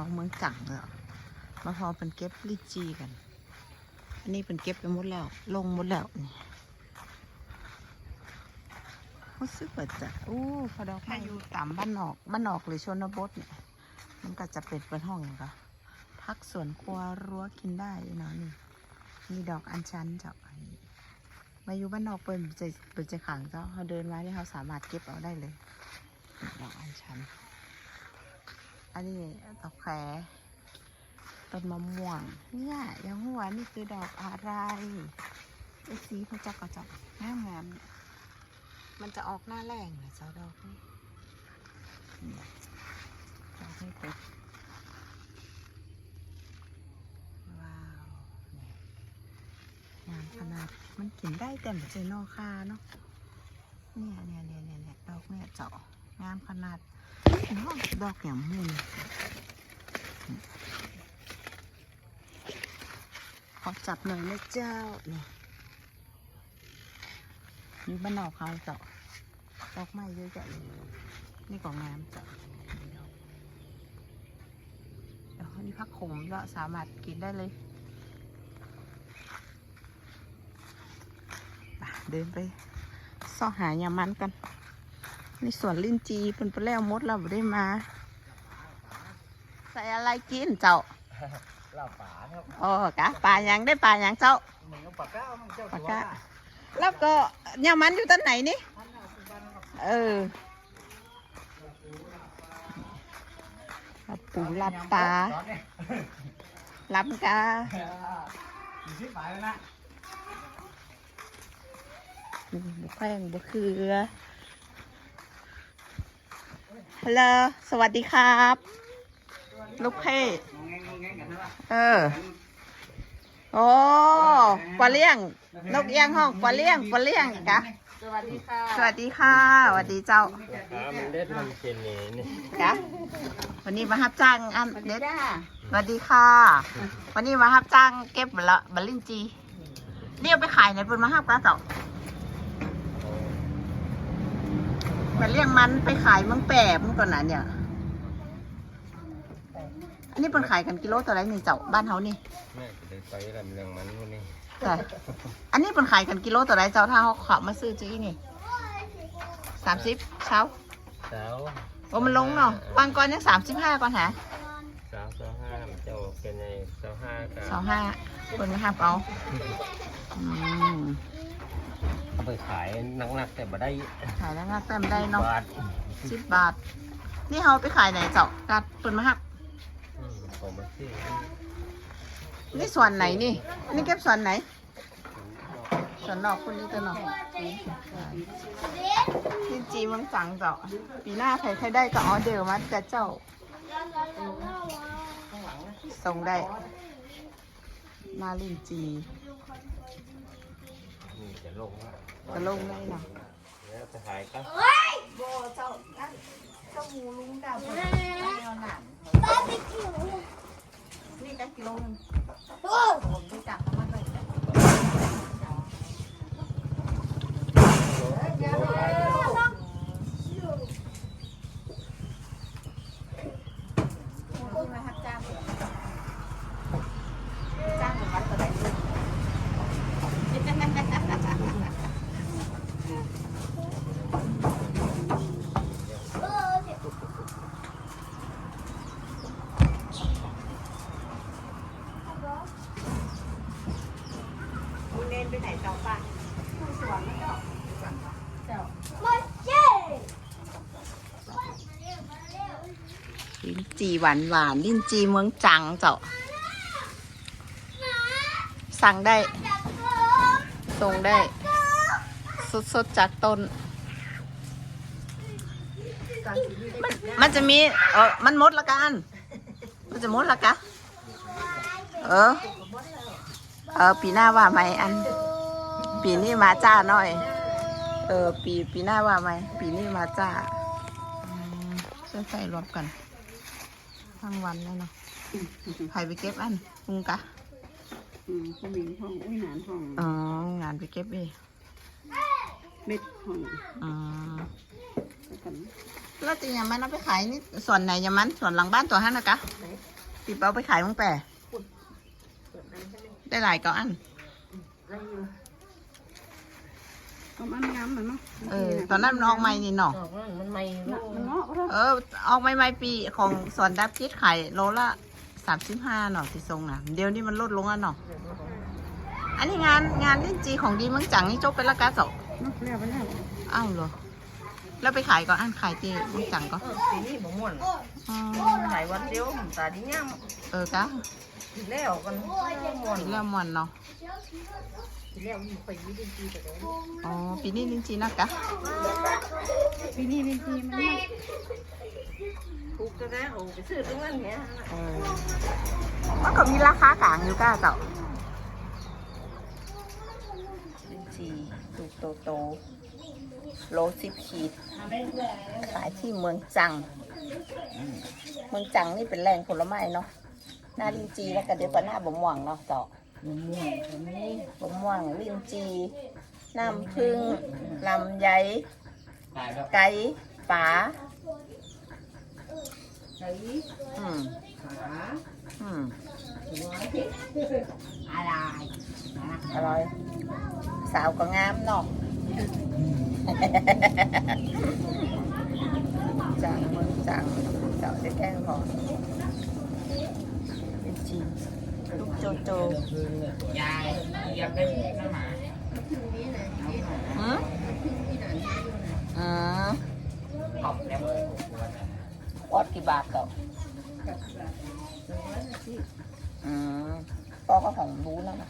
วเมืองกังเลยมาพอเป็นเก็บลิจีกัน อันนี้เป็นเก็บไปหมดแล้ว ลงหมดแล้วนี่รู้สึกว่าจะโอ้พอดอกไม้อยู่ตามบ้านนอก บ้านนอกหรือชนบทเนี่ย มันก็จะเป็นเป็นห้องก็พักสวนครัวรั้วกินได้เนาะนี่ มีดอกอัญชันเจ้ามาอยู่บ้านนอกเปินจะเปินจะขังเจ้าเขาเดินมาที่เขาสามารถเก็บเอาได้เลย ดอกอัญชัน อันนี้ดอกแครต้นมะม่วง เนี่ยยังหัวนี่คือดอกอะไรไอ้สีพระเจ้ากระจกงามงามๆมันจะออกหน้าแรงนะเจ้าดอกนี่นี่ยดอกนี้เป็นว้าวงามขนาดมันกินได้แต่ไม่ใช่นอคาเนาะเนี่ยเนี่ยเนี่ยเนี่ยเนี่ยดอกเนี่ยเจาะ งามขนาดดอกอย่างมุนขอจับหน่อยนะเจ้านี่นี่บ้านนอกเขาเจาะดอกไม้เยอะแยะเลยนี่ก็งามเจาะนี่พักขมก็สามารถกินได้เลยไปเดินไปซ่อหายามันกัน นี่สวนลิ้นจีเป็นไปแล้วมดเราไม่ได้มา ใส่อะไรกินเจ้าลาบป่าครับโอ้กะปลายังได้ปลายังเจ้าเหมือนกับปากก้ามันเจ้าปลาตัวก้าแล้วก็เนี่ยมันอยู่ต้นไหนนี่เออลาบปูลาบปลาตอนนี้ลาบกาอยู่ที่ป่าแล้วนะนี่บุแข้งบุคือ ฮัลโหลสวัสดีครับ ลูกเพ่งงแงงงงแงงกันนะวะเออ โอ้ปลาเลี้ยง นกเอี้ยงห้องปลาเลี้ยงปลาเลี้ยงกะ สวัสดีค่ะ สวัสดีค่ะสวัสดีเจ้าขามันเล็ดมันเจนนี่นี่กะวันนี้มารับจ้างอันเด็ดสวัสดีค่ะ วันนี้มารับจ้างเก็บบัลละบัลลินจีเรียกไปขายในปุ่นมาห้าปลาเจ้า มาเลี้ยงมันไปขายเมืองแปบเมื่อก่อนนั้นเนี่ย อันนี้เป็นขายกันกิโลตัวไรนี่เจ้าบ้านเฮานี่แม่จะได้ไปลำเลียงมันพวกนี้แต่อันนี้เป็นขายกันกิโลตัวไรเจ้าถ้าเขาขับมาซื้อจีนี่สามสิบเช้าสาวโอ้มันลงเนาะบางก่อนยังสามสิบห้าก่อนหาสาวสาวห้าเจ้าเป็นไงสาวห้ากับสองห้าคนไม่ห้าเอาอืม เอาไปขายนักๆแต่บ่ได้ขายแล้วนะเต็มได้เนาะบาทสิบบาท นี่เขาไปขายไหนเจ้ากัดเปิดมาฮับอืมผมมาซื้อนี่ส่วนไหนนี่ นี่เก็บส่วนไหน ส่วนนอกคนนี้ตัวเนอกลินจีเมืองจังเจ้าปีหน้าใครใครได้ก็ออเดอร์มาแต่เจ้า ส่งได้หนาลินจี นี่จะลงละ ก็ลงได้เนาะแล้วจะขายก็โบเจ้าเจ้าหมูลุงกับแนวหนังนี่กันกิโลนึงผมไปจับมันเลยจ้างจ้างหรือวัดตัวไหน มึงเล่นไปไหนต่อป่ะสวนไม่ต่อเจ้าลิ้น จีหวานหวานลิ้นจีเมืองจังเจ้า สั่งได้ ส่งได้ สดๆจากต้น มันมันจะมี เออมันมดละกัน มันจะมดละกะ เออ เออ ปีหน้าว่าไหมอัน ปีนี้มาจ้าหน่อย เออ ปีปีหน้าว่าไหมปีนี้มาจ้าอืมใส่ใส่รวมกัน ทั้งวันเลยเนาะใครไปเก็บอันลุงกะอืมผู้หญิงห้องอุ้ยหนานห้องอ๋องานไปเก็บเองเม็ดห้องอ๋อกันแล้วจริงอย่างมันเอาไปขายนี่ส่วนไหนอย่างมันส่วนหลังบ้านตัวห้านะกะปีเป้าไปขายมึงแปะปุดได้หลายก็อันเอามันงามมันเนาะเออ ตอนนั้นมันออกใหม่นี่เนาะ ดอกนั้นมันไม่รู้ มันเงาะเท่าเออ ออกใหม่ๆปีของสวนดับจิตขายโลละสามสิบห้าเนาะที่ทรงน่ะ เดี๋ยวนี้มันลดลงแล้วเนาะ อันนี้งานงานลิ้นจีของดีเมืองจังนี่จบไปและกาเสาเนาะแล้วไปแล้วอ้าวเหรอ แล้วไปขายก่อนอันขายที่เมืองจังก็เออปีนี้บ่ม่วนอ๋อหลายวันเดียวตาดีย่เออกะำทีแล้วกันม่วนเรื่องมันเนาะ ทีแล้วมีไปยี่ดีจีแต่เดี๋ยวอ๋อปีนี้ลิ้นจีนักกะปีนี้ลิ้นจีมันไม่ถูกจะได้โอ้ไปซื้อตรงนั้นเนี่ยเออมันก็มีราคากลางอยู่ก้าเจ้าลิ้นจีลูกโตโตๆโลสิบขีดขายที่เมืองจัง เมืองจังนี่เป็นแหล่งผลไม้เนาะหน้าลิ้นจีแล้วก็เดี๋ยวก็หน้าบะม่วงเนาะเจ้า ม่วนตรงนี้บะม่วงลิ้นจีน้ำผึ้งลำไยไก่ป๋าไก่อืมขาอืมอะไรอร่อยสาวก็งามเนาะจังมึงจังเจ้าได้แกล้งพอเป็นจริง ลูกโจโจยายอยากได้น้ำหมาหืมอืมขอบแล้วออดกี่บาทต่ออืมพ่อก็ของรู้แล้วนะ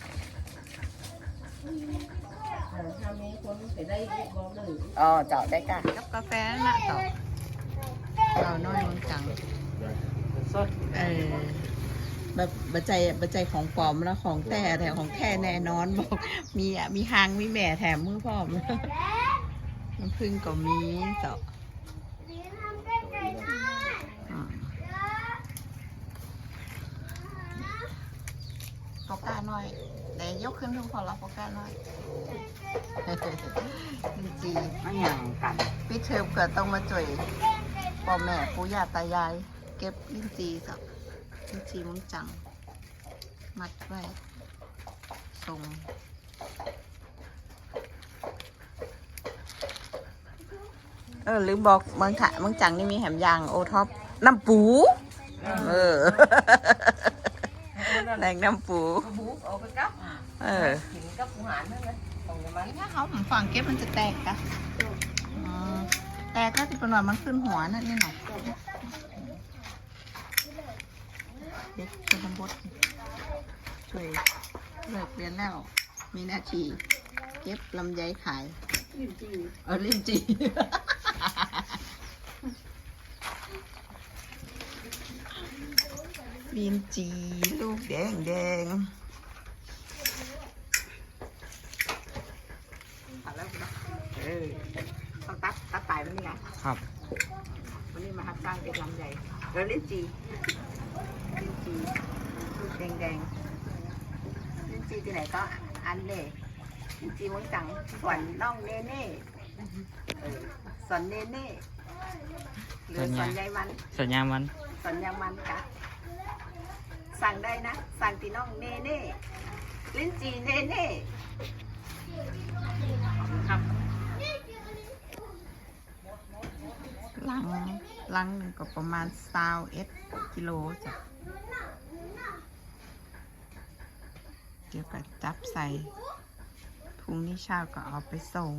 ถ้ามีคนไปได้บอกเลยอ๋อเจาะได้กะกับกาแฟนะเจาะเราน้อยมึงจังสดเออ แบบบัจใจบัจใจของปลอมแล้วของแต่แต่ของแท้แน่นอนบอกมีอะมีหางมีแหม่แถมมือพร้อมน้ำผึ้งก็มีเจาะอืมโปก้าหน่อยแต่ยกขึ้นทุกคนละโปก้าหน่อยจริงไม่อย่างกันๆพี่เทอมเกิดต้องมาจ่วยพ่อแม่ปู่ย่าตายาย เก็บลิ้นจีสั กลิ้นจีมึงจัง มัดไว้ส่งเออลืมบอกเมืองถะเมืองจังนี่มีแหมยางโอท็อปน้ำปู เออแหล่งน้ำปูบูเอาไปกับเออกินกับอาหารนั่นนะของมันถ้าเขาผมฟังเก็บมันจะแตกกะอ๋อแตกก็จะเป็นว่ามันขึ้นหัวนั่นนี่หน่อย เด็กชนบทช่วยเลิกเรียนแล้ว มีหน้าที่เก็บลำไยขายลิ้นจีเออลิ้นจีลิ้นจีลูกแดงแดงเอาแล้วนะเออต้องตัดตัดปลายมันนี่ไงครับ วันนี้มาฮับจ้างเก็บลำไยแล้วลิ้นจีลิ้น จีลูกแดงแดงลิ้นจีที่ไหนก็อันเล่ลิ้นจีม้วนจังสวนน้องเนเน่เออสวนเนเน่หรือสวนยายมันสัญญามันสวนยายมันกะสั่งได้นะ สั่งตีน้องเนเน่ลิ้นจีเนเน่ครับลังลังหนึ่งก็ประมาณซาวเอสกิโลจ้ะ เดี๋ยวก็จับใส่พรุ่งนี้เช้าก็เอาไปส่ง